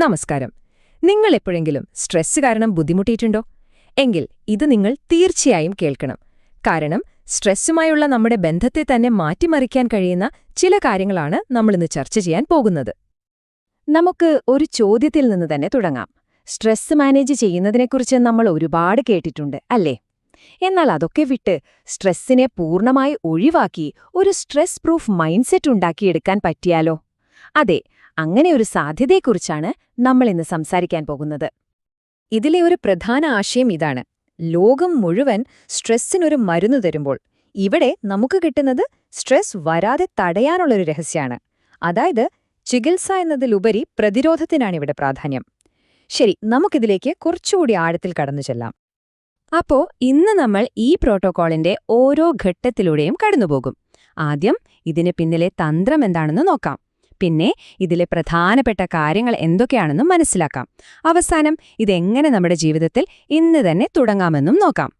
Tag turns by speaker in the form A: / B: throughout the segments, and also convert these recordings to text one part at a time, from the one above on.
A: നമസ്കാരം. നിങ്ങൾ എപ്പോഴെങ്കിലും സ്ട്രെസ് കാരണം ബുദ്ധിമുട്ടിയിട്ടുണ്ടോ? എങ്കിൽ ഇത് നിങ്ങൾ തീർച്ചയായും കേൾക്കണം. കാരണം സ്ട്രെസ്സുമായുള്ള നമ്മുടെ ബന്ധത്തെ തന്നെ മാറ്റിമറിക്കാൻ കഴിയുന്ന ചില കാര്യങ്ങളാണ് നമ്മളിന്ന് ചർച്ച ചെയ്യാൻ പോകുന്നത്. നമുക്ക് ഒരു ചോദ്യത്തിൽ നിന്ന് തന്നെ തുടങ്ങാം. സ്ട്രെസ് മാനേജ് ചെയ്യുന്നതിനെക്കുറിച്ച് നമ്മൾ ഒരുപാട് കേട്ടിട്ടുണ്ട് അല്ലേ? എന്നാൽ അതൊക്കെ വിട്ട് സ്ട്രെസ്സിനെ പൂർണമായി ഒഴിവാക്കി ഒരു സ്ട്രെസ് പ്രൂഫ് മൈൻഡ് സെറ്റ് ഉണ്ടാക്കിയെടുക്കാൻ പറ്റിയാലോ? അതെ അങ്ങനെ ഒരു സാധ്യതയെക്കുറിച്ചാണ് നമ്മൾ ഇന്ന് സംസാരിക്കാൻ പോകുന്നത്. ഇതിലെ ഒരു പ്രധാന ആശയം ഇതാണ്. ലോകം മുഴുവൻ സ്ട്രെസ്സിനൊരു മരുന്ന് തരുമ്പോൾ ഇവിടെ നമുക്ക് കിട്ടുന്നത് സ്ട്രെസ് വരാതെ തടയാനുള്ളൊരു രഹസ്യമാണ് അതായത് ചികിത്സ എന്നതിലുപരി പ്രതിരോധത്തിനാണിവിടെ പ്രാധാന്യം. ശരി നമുക്കിതിലേക്ക് കുറച്ചുകൂടി ആഴത്തിൽ കടന്നു ചെല്ലാം. അപ്പോ ഇന്ന് നമ്മൾ ഈ പ്രോട്ടോക്കോളിന്റെ ഓരോ ഘട്ടത്തിലൂടെയും കടന്നുപോകും. ആദ്യം ഇതിന് പിന്നിലെ തന്ത്രം എന്താണെന്ന് നോക്കാം. പിന്നെ ഇതിലെ പ്രധാനപ്പെട്ട കാര്യങ്ങൾ എന്തൊക്കെയാണെന്നും മനസ്സിലാക്കാം. അവസാനം ഇതെങ്ങനെ നമ്മുടെ ജീവിതത്തിൽ ഇന്ന് തന്നെ തുടങ്ങാമെന്നും നോക്കാം.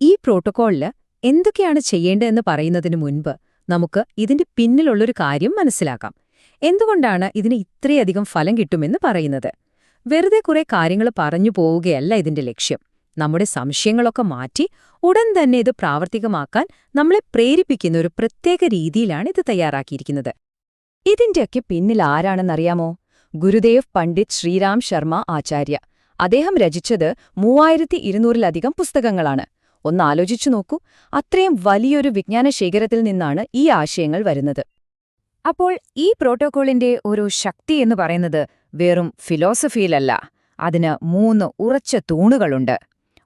A: ഈ പ്രോട്ടോക്കോളിൽ എന്തൊക്കെയാണ് ചെയ്യേണ്ടതെന്ന് പറയുന്നതിന് മുൻപ് നമുക്ക് ഇതിന്റെ പിന്നിലുള്ളൊരു കാര്യം മനസ്സിലാക്കാം. എന്തുകൊണ്ടാണ് ഇതിന് ഇത്രയധികം ഫലം കിട്ടുമെന്ന് പറയുന്നത്? വെറുതെ കുറെ കാര്യങ്ങൾ പറഞ്ഞു പോവുകയല്ല ഇതിന്റെ ലക്ഷ്യം. നമ്മുടെ സംശയങ്ങളൊക്കെ മാറ്റി ഉടൻ തന്നെ ഇത് പ്രാവർത്തികമാക്കാൻ നമ്മളെ പ്രേരിപ്പിക്കുന്ന ഒരു പ്രത്യേക രീതിയിലാണ് ഇത് തയ്യാറാക്കിയിരിക്കുന്നത്. ഇതിന്റെയൊക്കെ പിന്നിൽ ആരാണെന്നറിയാമോ? ഗുരുദേവ് പണ്ഡിറ്റ് ശ്രീരാം ശർമ്മ ആചാര്യ. അദ്ദേഹം രചിച്ചത് മൂവായിരത്തി ഇരുന്നൂറിലധികം പുസ്തകങ്ങളാണ്. ഒന്ന് ആലോചിച്ചു നോക്കൂ. അത്രയും വലിയൊരു വിജ്ഞാന ശേഖരത്തിൽ നിന്നാണ് ഈ ആശയങ്ങൾ വരുന്നത്. അപ്പോൾ ഈ പ്രോട്ടോക്കോളിന്റെ ഒരു ശക്തി എന്ന് പറയുന്നത് വെറും ഫിലോസഫിയിലല്ല. അതിന് മൂന്ന് ഉറച്ച തൂണുകളുണ്ട്.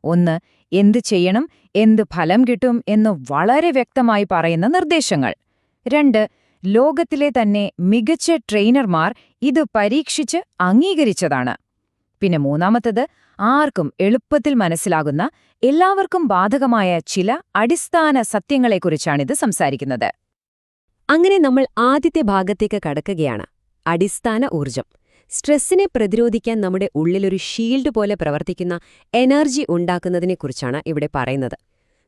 A: ഒന്ന് എന്ത് ചെയ്യണം? എന്ത് ഫലം കിട്ടും? എന്ന് വളരെ വ്യക്തമായി പറയുന്ന നിർദ്ദേശങ്ങൾ. രണ്ട് ലോകത്തിലെ തന്നെ മികച്ച ട്രെയിനർമാർ ഇത് പരീക്ഷിച്ച് അംഗീകരിച്ചതാണ്. പിന്നെ മൂന്നാമത്തത് ആർക്കും എളുപ്പത്തിൽ മനസ്സിലാകുന്ന എല്ലാവർക്കും ബാധകമായ ചില അടിസ്ഥാന സത്യങ്ങളെക്കുറിച്ചാണിത് സംസാരിക്കുന്നത്.
B: അങ്ങനെ നമ്മൾ ആദ്യത്തെ ഭാഗത്തേക്ക് കടക്കുകയാണ്. അടിസ്ഥാന ഊർജം സ്ട്രെസ്സിനെ പ്രതിരോധിക്കാൻ നമ്മുടെ ഉള്ളിലൊരു ഷീൽഡ് പോലെ പ്രവർത്തിക്കുന്ന എനർജി ഉണ്ടാക്കുന്നതിനെക്കുറിച്ചാണ് ഇവിടെ പറയുന്നത്.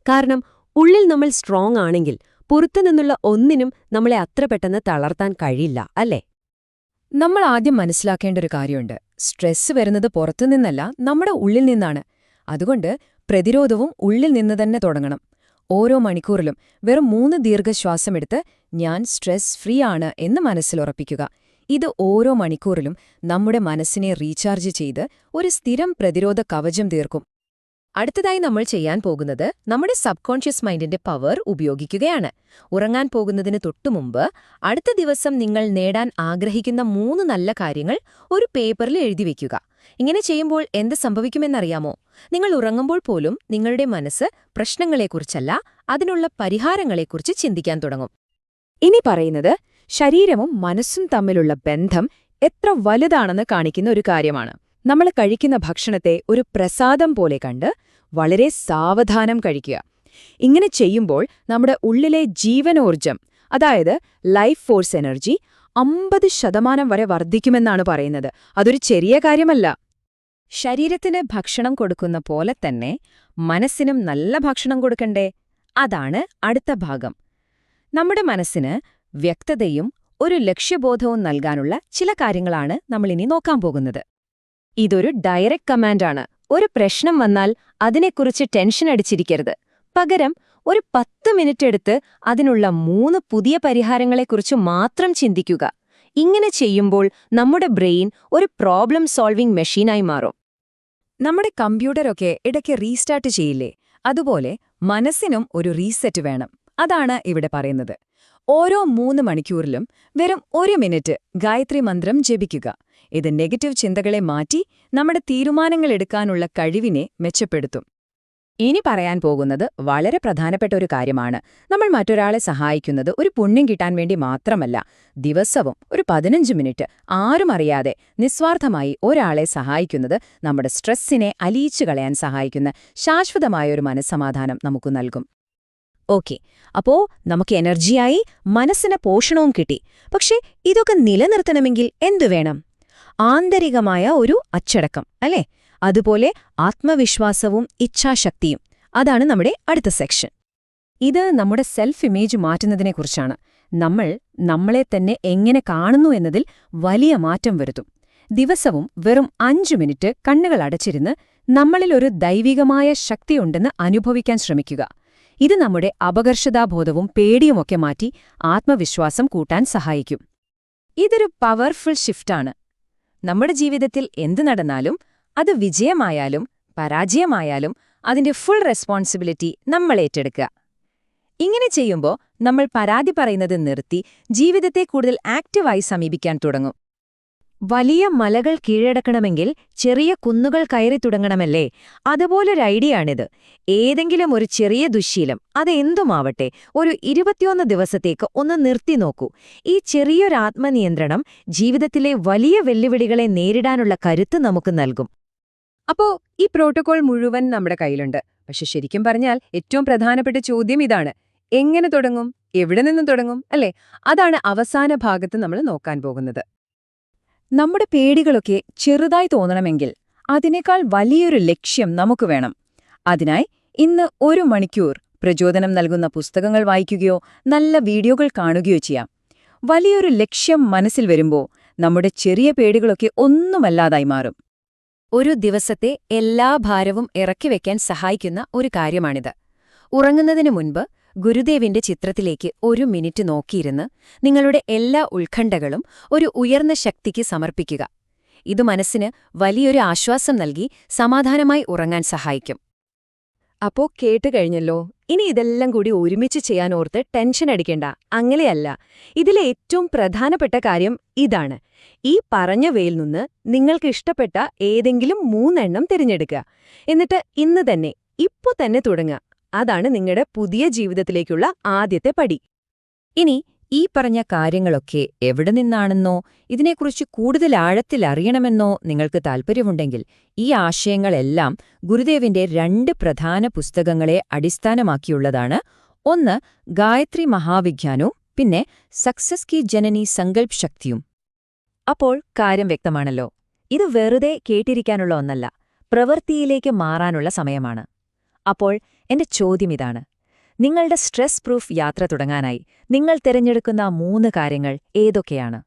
B: കാരണം ഉള്ളിൽ നമ്മൾ സ്ട്രോങ് ആണെങ്കിൽ പുറത്തുനിന്നുള്ള ഒന്നിനും നമ്മളെ അത്ര പെട്ടെന്ന് തളർത്താൻ കഴിയില്ല അല്ലേ?
A: നമ്മൾ ആദ്യം മനസ്സിലാക്കേണ്ട ഒരു കാര്യമുണ്ട്. സ്ട്രെസ് വരുന്നത് പുറത്തുനിന്നല്ല നമ്മുടെ ഉള്ളിൽ നിന്നാണ്. അതുകൊണ്ട് പ്രതിരോധവും ഉള്ളിൽ നിന്ന് തന്നെ തുടങ്ങണം. ഓരോ മണിക്കൂറിലും വെറും മൂന്ന് ദീർഘശ്വാസമെടുത്ത് ഞാൻ സ്ട്രെസ് ഫ്രീ ആണ് എന്ന് മനസ്സിലുറപ്പിക്കുക ഇത് ഓരോ മണിക്കൂറിലും നമ്മുടെ മനസ്സിനെ റീചാർജ് ചെയ്ത് ഒരു സ്ഥിരം പ്രതിരോധ കവചം തീർക്കും. അടുത്തതായി നമ്മൾ ചെയ്യാൻ പോകുന്നത് നമ്മുടെ സബ് കോൺഷ്യസ് മൈൻഡിന്റെ പവർ ഉപയോഗിക്കുകയാണ്. ഉറങ്ങാൻ പോകുന്നതിന് തൊട്ടുമുമ്പ് അടുത്ത ദിവസം നിങ്ങൾ നേടാൻ ആഗ്രഹിക്കുന്ന മൂന്ന് നല്ല കാര്യങ്ങൾ ഒരു പേപ്പറിൽ എഴുതി വയ്ക്കുക ഇങ്ങനെ ചെയ്യുമ്പോൾ എന്ത് സംഭവിക്കുമെന്നറിയാമോ? നിങ്ങൾ ഉറങ്ങുമ്പോൾ പോലും നിങ്ങളുടെ മനസ്സ് പ്രശ്നങ്ങളെക്കുറിച്ചല്ല അതിനുള്ള പരിഹാരങ്ങളെക്കുറിച്ച് ചിന്തിക്കാൻ തുടങ്ങും. ഇനി പറയുന്നത് ശരീരവും മനസ്സും തമ്മിലുള്ള ബന്ധം എത്ര വലുതാണെന്ന് കാണിക്കുന്ന ഒരു കാര്യമാണ്. നമ്മൾ കഴിക്കുന്ന ഭക്ഷണത്തെ ഒരു പ്രസാദം പോലെ കണ്ട് വളരെ സാവധാനം കഴിക്കുക. ഇങ്ങനെ ചെയ്യുമ്പോൾ നമ്മുടെ ഉള്ളിലെ ജീവനോർജം അതായത് ലൈഫ് ഫോഴ്സ് എനർജി അമ്പത് ശതമാനം വരെ വർദ്ധിക്കുമെന്നാണ് പറയുന്നത്. അതൊരു ചെറിയ കാര്യമല്ല. ശരീരത്തിന് ഭക്ഷണം കൊടുക്കുന്ന പോലെ തന്നെ മനസ്സിനും നല്ല ഭക്ഷണം കൊടുക്കണ്ടേ? അതാണ് അടുത്ത ഭാഗം. നമ്മുടെ മനസ്സിന് വ്യക്തതയും ഒരു ലക്ഷ്യബോധവും നൽകാനുള്ള ചില കാര്യങ്ങളാണ് നമ്മളിനി നോക്കാൻ പോകുന്നത്. ഇതൊരു ഡയറക്റ്റ് കമാൻഡാണ് ഒരു പ്രശ്നം വന്നാൽ അതിനെക്കുറിച്ച് ടെൻഷൻ അടിച്ചിരിക്കരുത്. പകരം ഒരു പത്ത് മിനിറ്റ് എടുത്ത് അതിനുള്ള മൂന്ന് പുതിയ പരിഹാരങ്ങളെക്കുറിച്ച് മാത്രം ചിന്തിക്കുക. ഇങ്ങനെ ചെയ്യുമ്പോൾ നമ്മുടെ ബ്രെയിൻ ഒരു പ്രോബ്ലം സോൾവിംഗ് മെഷീനായി മാറും. നമ്മുടെ കമ്പ്യൂട്ടറൊക്കെ ഇടയ്ക്ക് റീസ്റ്റാർട്ട് ചെയ്യില്ലേ? അതുപോലെ മനസ്സിനും ഒരു റീസെറ്റ് വേണം. അതാണ് ഇവിടെ പറയുന്നത്. ഓരോ മൂന്ന് മണിക്കൂറിലും വെറും ഒരു മിനിറ്റ് ഗായത്രി മന്ത്രം ജപിക്കുക. ഇത് നെഗറ്റീവ് ചിന്തകളെ മാറ്റി നമ്മുടെ തീരുമാനങ്ങൾ എടുക്കാനുള്ള കഴിവിനെ മെച്ചപ്പെടുത്തും. ഇനി പറയാൻ പോകുന്നത് വളരെ പ്രധാനപ്പെട്ട ഒരു കാര്യമാണ്. നമ്മൾ മറ്റൊരാളെ സഹായിക്കുന്നത് ഒരു പുണ്യം കിട്ടാൻ വേണ്ടി മാത്രമല്ല. ദിവസവും ഒരു പതിനഞ്ച് മിനിറ്റ് ആരും അറിയാതെ നിസ്വാർത്ഥമായി ഒരാളെ സഹായിക്കുന്നത് നമ്മുടെ സ്ട്രെസ്സിനെ അലിയിച്ചു കളയാൻ സഹായിക്കുന്ന ശാശ്വതമായൊരു മനസ്സമാധാനം നമുക്ക് നൽകും. ഓക്കെ. അപ്പോ നമുക്ക് എനർജിയായി മനസ്സിന് പോഷണവും കിട്ടി. പക്ഷേ ഇതൊക്കെ നിലനിർത്തണമെങ്കിൽ എന്തു വേണം? ആന്തരികമായ ഒരു അച്ചടക്കം അല്ലേ? അതുപോലെ ആത്മവിശ്വാസവും ഇച്ഛാശക്തിയും. അതാണ് നമ്മുടെ അടുത്ത സെക്ഷൻ ഇത് നമ്മുടെ സെൽഫ് ഇമേജ് മാറ്റുന്നതിനെക്കുറിച്ചാണ് നമ്മൾ നമ്മളെ തന്നെ എങ്ങനെ കാണുന്നു എന്നതിൽ വലിയ മാറ്റം വരുത്തും. ദിവസവും വെറും അഞ്ചു മിനിറ്റ് കണ്ണുകൾ അടച്ചിരുന്ന് നമ്മളിൽ ഒരു ദൈവികമായ ശക്തിയുണ്ടെന്ന് അനുഭവിക്കാൻ ശ്രമിക്കുക. ഇത് നമ്മുടെ അപകർഷതാബോധവും പേടിയുമൊക്കെ മാറ്റി ആത്മവിശ്വാസം കൂട്ടാൻ സഹായിക്കും. ഇതൊരു പവർഫുൾ ഷിഫ്റ്റാണ്. നമ്മുടെ ജീവിതത്തിൽ എന്ത് നടന്നാലും അത് വിജയമായാലും പരാജയമായാലും അതിന്റെ ഫുൾ റെസ്പോൺസിബിലിറ്റി നമ്മൾ ഏറ്റെടുക്കുക. ഇങ്ങനെ ചെയ്യുമ്പോൾ നമ്മൾ പരാതി പറയുന്നത് നിർത്തി ജീവിതത്തെ കൂടുതൽ ആക്റ്റീവായി സമീപിക്കാൻ തുടങ്ങും.
C: വലിയ മലകൾ കീഴടക്കണമെങ്കിൽ ചെറിയ കുന്നുകൾ കയറി തുടങ്ങണമല്ലേ? അതുപോലൊരു ആണിത് ഏതെങ്കിലും ഒരു ചെറിയ ദുശ്ശീലം അതെന്തുമാവട്ടെ ഒരു ഇരുപത്തിയൊന്ന് ദിവസത്തേക്ക് ഒന്ന് നിർത്തി നോക്കൂ. ഈ ചെറിയൊരു ആത്മനിയന്ത്രണം ജീവിതത്തിലെ വലിയ വെല്ലുവിളികളെ നേരിടാനുള്ള കരുത്ത് നമുക്ക് നൽകും.
A: അപ്പോ ഈ പ്രോട്ടോകോൾ മുഴുവൻ നമ്മുടെ കയ്യിലുണ്ട്. പക്ഷെ ശരിക്കും പറഞ്ഞാൽ ഏറ്റവും പ്രധാനപ്പെട്ട ചോദ്യം ഇതാണ്. എങ്ങനെ തുടങ്ങും? എവിടെ നിന്ന് തുടങ്ങും? അല്ലേ? അതാണ് അവസാന ഭാഗത്ത് നമ്മൾ നോക്കാൻ പോകുന്നത്. നമ്മുടെ പേടികളൊക്കെ ചെറുതായി തോന്നണമെങ്കിൽ അതിനേക്കാൾ വലിയൊരു ലക്ഷ്യം നമുക്ക് വേണം. അതിനായി ഇന്ന് ഒരു മണിക്കൂർ പ്രചോദനം നൽകുന്ന പുസ്തകങ്ങൾ വായിക്കുകയോ നല്ല വീഡിയോകൾ കാണുകയോ ചെയ്യാം. വലിയൊരു ലക്ഷ്യം മനസ്സിൽ വരുമ്പോൾ നമ്മുടെ ചെറിയ പേടികളൊക്കെ ഒന്നുമല്ലാതായി മാറും.
B: ഒരു ദിവസത്തെ എല്ലാ ഭാരവും ഇറക്കി ഇറക്കിവെക്കാൻ സഹായിക്കുന്ന ഒരു കാര്യമാണിത്. ഉറങ്ങുന്നതിനു മുൻപ് ഗുരുദേവിന്റെ ചിത്രത്തിലേക്ക് ഒരു മിനിറ്റ് നോക്കിയിരുന്ന് നിങ്ങളുടെ എല്ലാ ഉത്കണ്ഠകളും ഒരു ഉയർന്ന ശക്തിക്ക് സമർപ്പിക്കുക. ഇത് മനസ്സിന് വലിയൊരു ആശ്വാസം നൽകി സമാധാനമായി ഉറങ്ങാൻ സഹായിക്കും.
C: അപ്പോ കേട്ടുകഴിഞ്ഞല്ലോ ഇനി ഇതെല്ലാം കൂടി ഒരുമിച്ച് ചെയ്യാൻ ഓർത്ത് ടെൻഷൻ അടിക്കേണ്ട അങ്ങനെയല്ല. ഇതിലെ ഏറ്റവും പ്രധാനപ്പെട്ട കാര്യം ഇതാണ്. ഈ പറഞ്ഞവയിൽ നിന്ന് നിങ്ങൾക്ക് ഇഷ്ടപ്പെട്ട ഏതെങ്കിലും മൂന്നെണ്ണം തിരഞ്ഞെടുക്കുക. എന്നിട്ട് ഇന്ന് തന്നെ ഇപ്പോ തന്നെ തുടങ്ങുക. അതാണ് നിങ്ങളുടെ പുതിയ ജീവിതത്തിലേക്കുള്ള ആദ്യത്തെ പടി.
A: ഇനി ഈ പറഞ്ഞ കാര്യങ്ങളൊക്കെ എവിടെ നിന്നാണെന്നോ ഇതിനെക്കുറിച്ച് കൂടുതൽ ആഴത്തിൽ അറിയണമെന്നോ നിങ്ങൾക്ക് താൽപ്പര്യമുണ്ടെങ്കിൽ ഈ ആശയങ്ങളെല്ലാം ഗുരുദേവിന്റെ രണ്ട് പ്രധാന പുസ്തകങ്ങളെ അടിസ്ഥാനമാക്കിയുള്ളതാണ്. ഒന്ന് ഗായത്രി മഹാവിജ്ഞാനവും പിന്നെ സക്സസ് കി ജനനി സങ്കൽപ് ശക്തിയും.
C: അപ്പോൾ കാര്യം വ്യക്തമാണല്ലോ. ഇത് വെറുതെ കേട്ടിരിക്കാനുള്ള ഒന്നല്ല പ്രവൃത്തിയിലേക്ക് മാറാനുള്ള സമയമാണ്. അപ്പോൾ എന്റെ ചോദ്യം ഇതാണ്. നിങ്ങളുടെ സ്ട്രെസ് പ്രൂഫ് യാത്ര തുടങ്ങാനായി നിങ്ങൾ തിരഞ്ഞെടുക്കുന്ന മൂന്ന് കാര്യങ്ങൾ ഏതൊക്കെയാണ്?